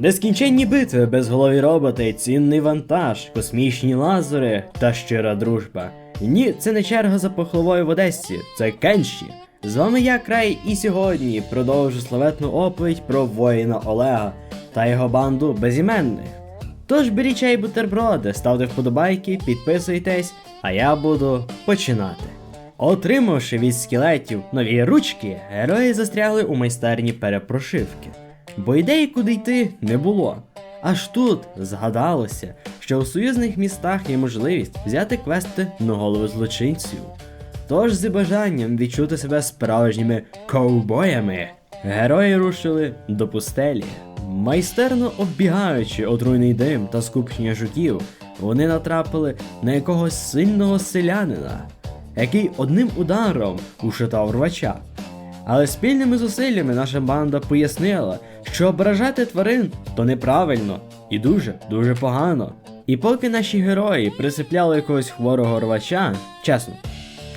Нескінченні битви, безголові роботи, цінний вантаж, космічні лазери та щира дружба. Ні, це не черга за похловою в Одесі, це Кенші. З вами я Край, і сьогодні продовжу славетну оповідь про воїна Олега та його банду безіменних. Тож беріть чай бутерброди, ставте вподобайки, підписуйтесь, а я буду починати. Отримавши від скелетів нові ручки, герої застрягли у майстерні перепрошивки. Бо ідеї, куди йти, не було. Аж тут згадалося, що у союзних містах є можливість взяти квести на голови злочинців. Тож з бажанням відчути себе справжніми ковбоями, герої рушили до пустелі. Майстерно оббігаючи отруйний дим та скупчення жуків, вони натрапили на якогось сильного селянина, який одним ударом ушатав рвача. Але спільними зусиллями наша банда пояснила, що ображати тварин то неправильно і дуже, дуже погано. І поки наші герої присипляли якогось хворого рвача, чесно,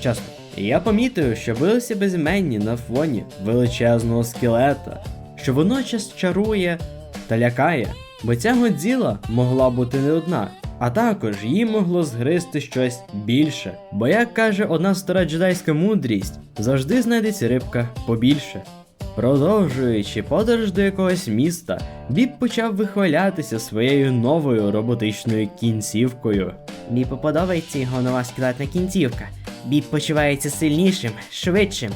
чесно, я помітив, що билися безіменні на фоні величезного скелета, що водночас чарує та лякає, бо ця Годзіла могла бути не одна. А також їй могло згризти щось більше. Бо, як каже одна стара джедайська мудрість, завжди знайдеться рибка побільше. Продовжуючи подорож до якогось міста, Біб почав вихвалятися своєю новою роботичною кінцівкою. Біпу подобається його нова скелетна кінцівка. Біп почувається сильнішим, швидшим.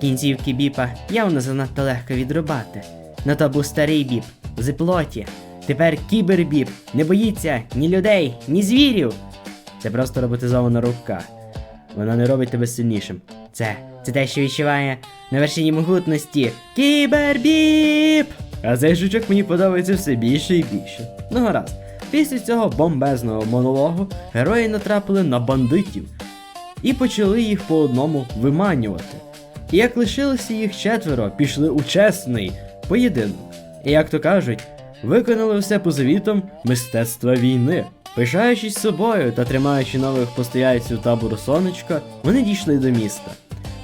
Кінцівки біпа явно занадто легко відрубати. На то був старий біп, з плоті. Тепер кібербіп не боїться ні людей, ні звірів. Це просто роботизована рука. Вона не робить тебе сильнішим. Це, це те, що відчуває на вершині могутності. Кібербіп! А цей жучок мені подобається все більше і більше. Ну гаразд. Після цього бомбезного монологу герої натрапили на бандитів і почали їх по одному виманювати. І як лишилося їх четверо, пішли у чесний поєдинок. І як то кажуть, виконали все по завітам мистецтва війни. Пишаючись собою та тримаючи нових постояльців табору сонечка, вони дійшли до міста.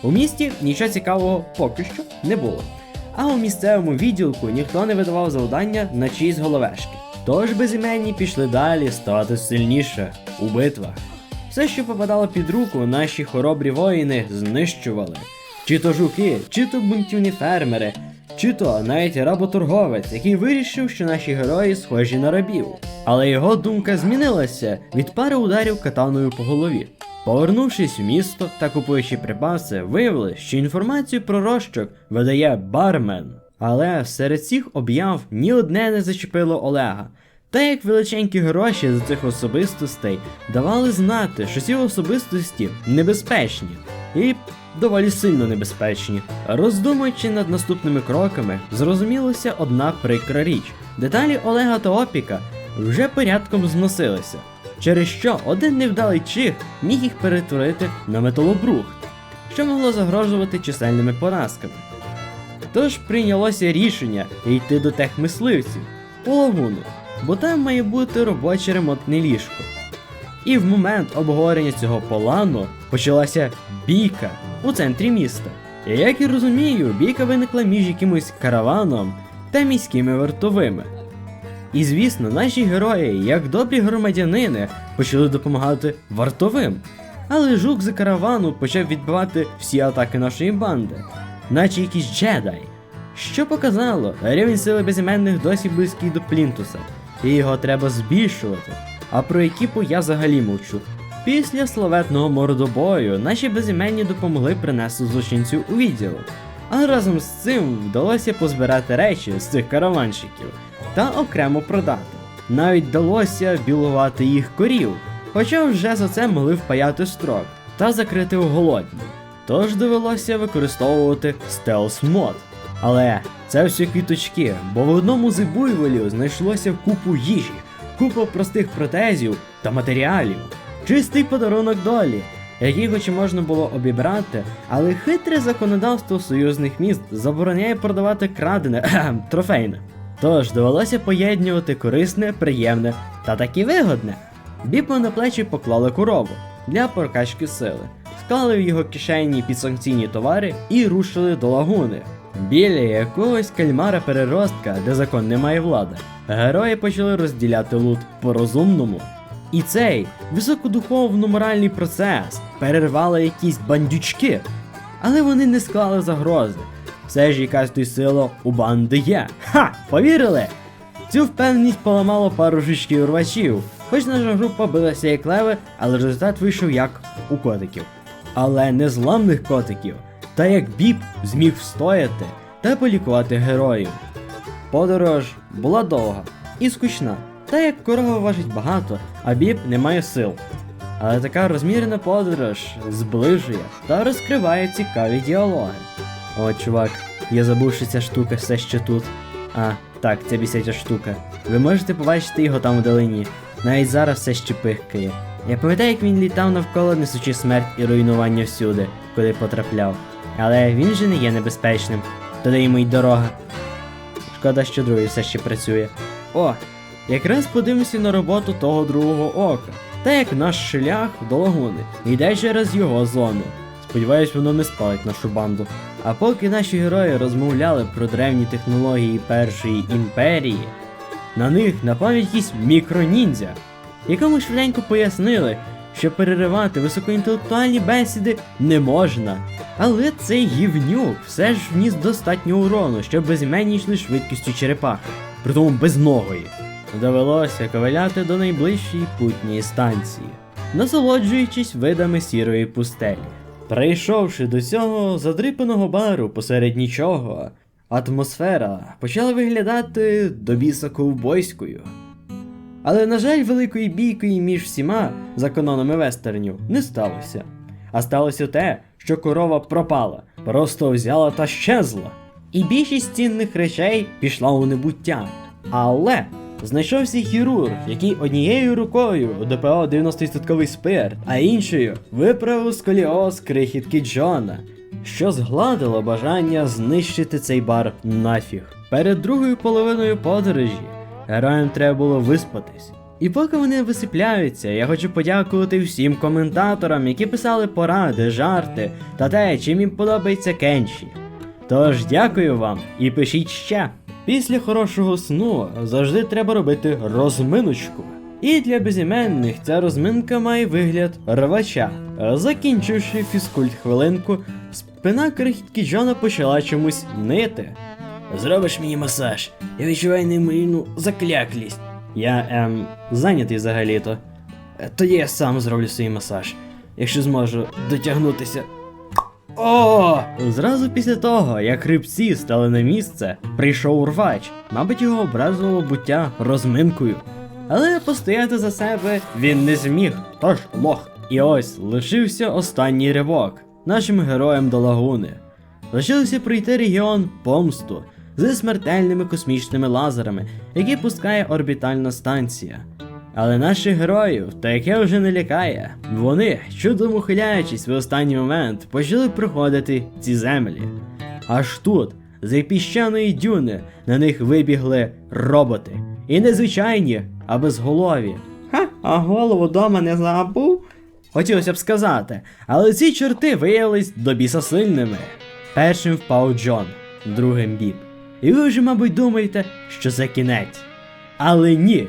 У місті нічого цікавого поки що не було. А у місцевому відділку ніхто не видавав завдання на чиїсь головешки. Тож безіменні пішли далі ставати сильніше у битвах. Все, що попадало під руку, наші хоробрі воїни знищували. Чи то жуки, чи то бунтівні фермери, чи то навіть работорговець, який вирішив, що наші герої схожі на рабів. Але його думка змінилася від пари ударів катаною по голові. Повернувшись в місто та купуючи припаси, виявили, що інформацію про розчок видає бармен. Але серед цих об'яв ні одне не зачепило Олега. Та як величенькі гроші за цих особистостей давали знати, що ці особистості небезпечні і доволі сильно небезпечні. Роздумуючи над наступними кроками, зрозумілося одна прикра річ: деталі Олега та Опіка вже порядком зносилися, через що один невдалий чих міг їх перетворити на металобрухт, що могло загрожувати чисельними поразками. Тож прийнялося рішення йти до техмисливців у лагуну, бо там має бути робоче ремонтне ліжко. І в момент обговорення цього плану почалася бійка у центрі міста. І як я розумію, бійка виникла між якимось караваном та міськими вартовими. І звісно, наші герої, як добрі громадянини, почали допомагати вартовим. Але жук з каравану почав відбивати всі атаки нашої банди, наче якийсь джедай. Що показало, рівень сили безіменних досі близький до Плінтуса, і його треба збільшувати. А про екіпу я взагалі мовчу. Після славетного мордобою наші безіменні допомогли принести злочинців у відділок. А разом з цим вдалося позбирати речі з цих караванщиків та окремо продати. Навіть вдалося білувати їх корів, хоча вже за це могли впаяти строк та закрити у голодні. Тож довелося використовувати стелс мод. Але це все квіточки, бо в одному з буйволів знайшлося купу їжі, купа простих протезів та матеріалів. Чистий подарунок долі, який хоч і можна було обібрати, але хитре законодавство союзних міст забороняє продавати крадене трофейне. Тож довелося поєднувати корисне, приємне та таки вигодне. Біпу на плечі поклали корову для прокачки сили, склали в його кишені підсанкційні товари і рушили до лагуни. Біля якогось кальмара переростка, де закон не має влади, герої почали розділяти лут по-розумному. І цей високодуховно-моральний процес перервали якісь бандючки, але вони не склали загрози. Все ж якась той сила у банди є. Ха! Повірили? Цю впевненість поламало пару жучків урвачів, хоч наша група билася як леви, але результат вийшов як у котиків. Але не зламних котиків, та як біб зміг встояти та полікувати героїв. Подорож була довга і скучна, та як корова важить багато, а біб не має сил. Але така розмірена подорож зближує та розкриває цікаві діалоги. О, чувак, я забув, що ця штука все ще тут. А, так, ця бісяча штука. Ви можете побачити його там вдалині. Навіть зараз все ще пихкає. Я пам'ятаю, як він літав навколо, несучи смерть і руйнування всюди, куди потрапляв. Але він же не є небезпечним. Туди йому й дорога. Шкода, що другий все ще працює. О, якраз подивимося на роботу того другого ока. Та як наш шлях до лагуни йде через його зону. Сподіваюсь, воно не спалить нашу банду. А поки наші герої розмовляли про древні технології першої імперії, на них напав якийсь мікроніндзя, якому швиденько пояснили, що переривати високоінтелектуальні бесіди не можна. Але цей гівнюк все ж вніс достатньо урону, щоб безіменні йшли швидкістю черепахи, притому без ногої. Довелося ковиляти до найближчої путньої станції, насолоджуючись видами сірої пустелі. Прийшовши до цього задрипаного бару посеред нічого, атмосфера почала виглядати до біса ковбойською. Але, на жаль, великої бійки між всіма закононами вестернів не сталося. А сталося те, що корова пропала, просто взяла та щезла. І більшість цінних речей пішла у небуття. Але знайшовся хірург, який однією рукою ДПО 90% спирт, а іншою виправив сколіоз крихітки Джона, що згладило бажання знищити цей бар нафіг. Перед другою половиною подорожі героям треба було виспатись. І поки вони висипляються, я хочу подякувати всім коментаторам, які писали поради, жарти та те, чим їм подобається кенші. Тож дякую вам і пишіть ще. Після хорошого сну завжди треба робити розминочку. І для безіменних ця розминка має вигляд рвача. Закінчивши фізкульт хвилинку, спина крихітки Джона почала чомусь нити. Зробиш мені масаж, я відчуваю неймовірну закляклість. Я ем зайнятий взагалі-то. Е, Тоді я сам зроблю свій масаж, якщо зможу дотягнутися. О! Зразу після того, як хребці стали на місце, прийшов урвач. Мабуть, його образило буття розминкою. Але постояти за себе він не зміг, тож лох. І ось лишився останній ривок нашим героям до лагуни. Лишилося пройти регіон помсту зі смертельними космічними лазерами, які пускає орбітальна станція. Але наших героїв таке вже не лякає. Вони, чудом ухиляючись в останній момент, почали проходити ці землі. Аж тут, з піщаної дюни, на них вибігли роботи. І не звичайні, а безголові. Ха, а голову дома не забув? Хотілося б сказати, але ці чорти виявились до біса сильними. Першим впав Джон, другим Біб. І ви вже, мабуть, думаєте, що це кінець. Але ні.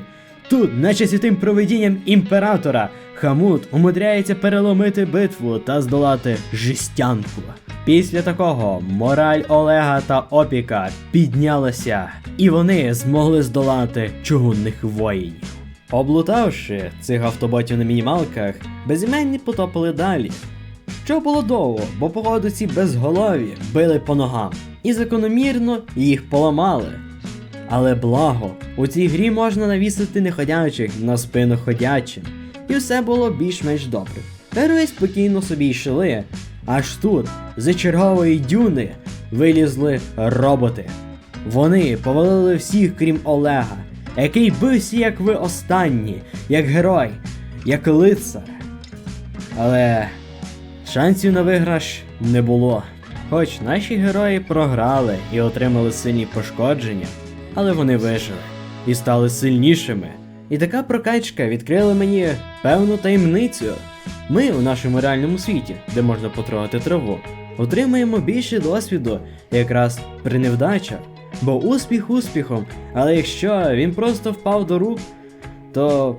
Тут, наче святим провидінням імператора, Хамут умудряється переломити битву та здолати жестянку. Після такого мораль Олега та Опіка піднялася, і вони змогли здолати чугунних воїнів. Облутавши цих автоботів на мінімалках, безіменні потопили далі. Що було довго, бо походу ці безголові били по ногам, і закономірно їх поламали. Але благо, у цій грі можна навісити неходячих на спину ходячим, і все було більш-менш добре. Герої спокійно собі йшли, аж тут, з чергової дюни, вилізли роботи. Вони повалили всіх, крім Олега, який бився як ви останні, як герой, як лицар. Але шансів на виграш не було. Хоч наші герої програли і отримали сильні пошкодження, але вони вижили і стали сильнішими. І така прокачка відкрила мені певну таємницю. Ми у нашому реальному світі, де можна потрогати траву, отримаємо більше досвіду якраз при невдачах. Бо успіх успіхом, але якщо він просто впав до рук, то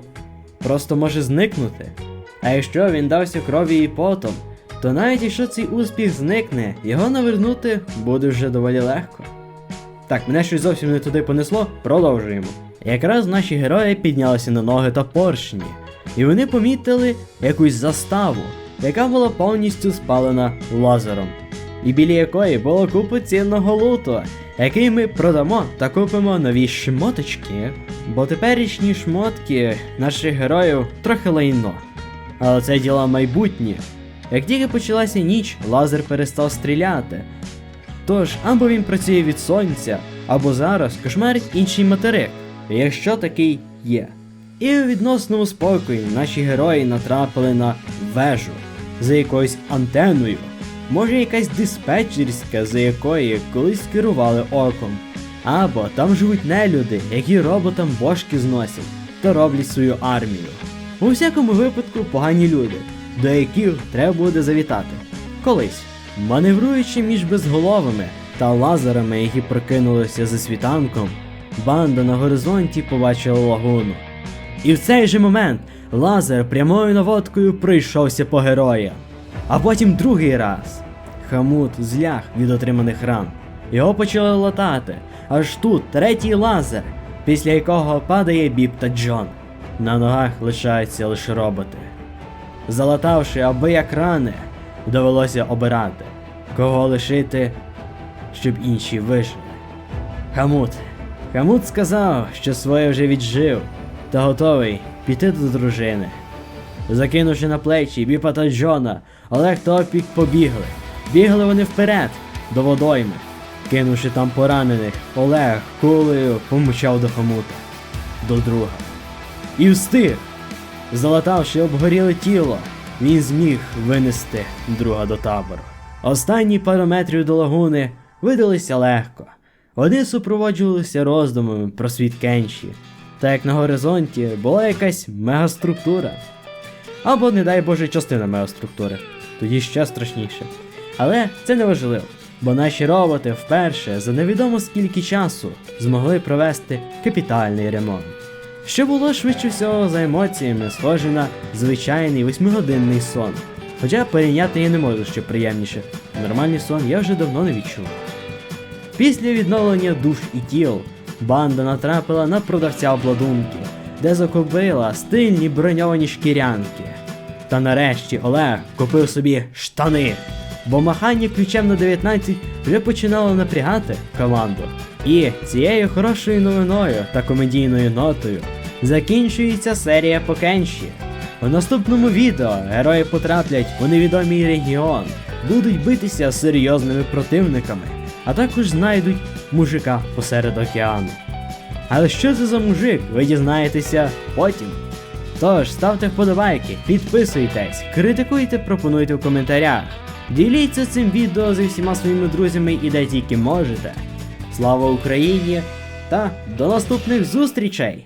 просто може зникнути. А якщо він дався крові і потом, то навіть якщо цей успіх зникне, його навернути буде вже доволі легко. Так, мене щось зовсім не туди понесло, продовжуємо. Якраз наші герої піднялися на ноги та поршні, і вони помітили якусь заставу, яка була повністю спалена лазером, і біля якої було купу цінного луту, який ми продамо та купимо нові шмоточки, бо теперішні шмотки наших героїв трохи лайно. Але це діла майбутнє. Як тільки почалася ніч, лазер перестав стріляти. Тож, або він працює від сонця, або зараз кошмарить інший материк, якщо такий є. І у відносному спокої наші герої натрапили на вежу за якоюсь антеною. Може якась диспетчерська, за якої колись керували оком. Або там живуть нелюди, які роботам бошки зносять та роблять свою армію. У всякому випадку погані люди, до яких треба буде завітати. Колись, маневруючи між безголовими та лазерами, які прокинулися за світанком, банда на горизонті побачила лагуну. І в цей же момент лазер прямою наводкою пройшовся по героям. А потім другий раз. Хамут зляг від отриманих ран. Його почали латати. Аж тут третій лазер, після якого падає Біб та Джон. На ногах лишаються лише роботи. Залатавши аби як рани, довелося обирати, кого лишити, щоб інші вижили. Хамут. Хамут сказав, що своє вже віджив, та готовий піти до дружини. Закинувши на плечі Біпа та Джона, Олег та Опік побігли. Бігли вони вперед, до водойми. Кинувши там поранених, Олег кулею помчав до хомута, до друга. І встиг! Залатавши обгоріле тіло, він зміг винести друга до табору. Останні пару метрів до лагуни видалися легко. Вони супроводжувалися роздумами про світ Кенші, та як на горизонті була якась мегаструктура. Або, не дай Боже, частина мегаструктури, тоді ще страшніше. Але це не важливо, бо наші роботи вперше за невідомо скільки часу змогли провести капітальний ремонт. Що було швидше всього за емоціями, схоже на звичайний восьмигодинний сон. Хоча порівняти я не можу що приємніше. Нормальний сон я вже давно не відчув. Після відновлення душ і тіл банда натрапила на продавця обладунки, де закупила стильні броньовані шкірянки. Та нарешті Олег купив собі штани, бо махання ключем на 19 вже починало напрягати команду. І цією хорошою новиною та комедійною нотою закінчується серія по Кенші. У наступному відео герої потраплять у невідомий регіон, будуть битися з серйозними противниками, а також знайдуть мужика посеред океану. Але що це за мужик, ви дізнаєтеся потім. Тож ставте вподобайки, підписуйтесь, критикуйте, пропонуйте в коментарях. Діліться цим відео зі всіма своїми друзями і де тільки можете. Слава Україні та до наступних зустрічей!